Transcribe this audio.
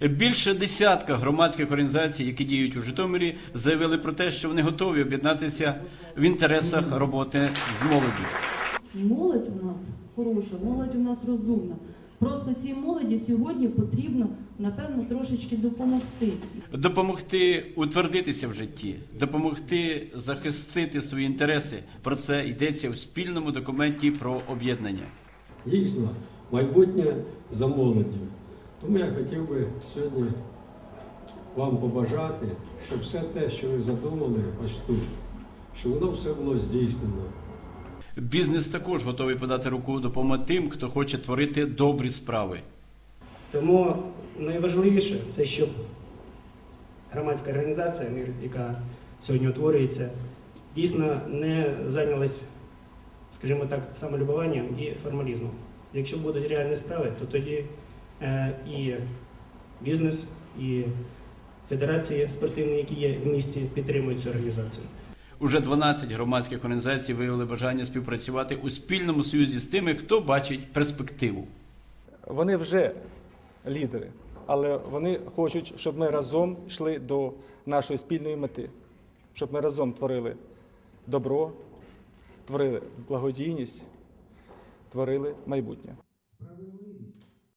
Більше десятка громадських організацій, які діють у Житомирі, заявили про те, що вони готові об'єднатися в інтересах роботи з молоді. Молодь у нас хороша, молодь у нас розумна. Просто цій молоді сьогодні потрібно, напевно, трошечки допомогти. Допомогти утвердитися в житті, допомогти захистити свої інтереси. Про це йдеться у спільному документі про об'єднання. Дійсно, майбутнє за молоддю. Тому я хотів би сьогодні вам побажати, щоб все те, що ви задумали ось тут, щоб воно все було здійснено. Бізнес також готовий подати руку допомоги тим, хто хоче творити добрі справи. Тому найважливіше це щоб громадська організація, «Мир», яка сьогодні утворюється, дійсно не зайнялась, скажімо так, самолюбуванням і формалізмом. Якщо будуть реальні справи, то тоді і бізнес, і федерації спортивні, які є в місті, підтримують цю організацію. Уже 12 громадських організацій виявили бажання співпрацювати у спільному союзі з тими, хто бачить перспективу. Вони вже лідери, але вони хочуть, щоб ми разом йшли до нашої спільної мети, щоб ми разом творили добро, творили благодійність, творили майбутнє.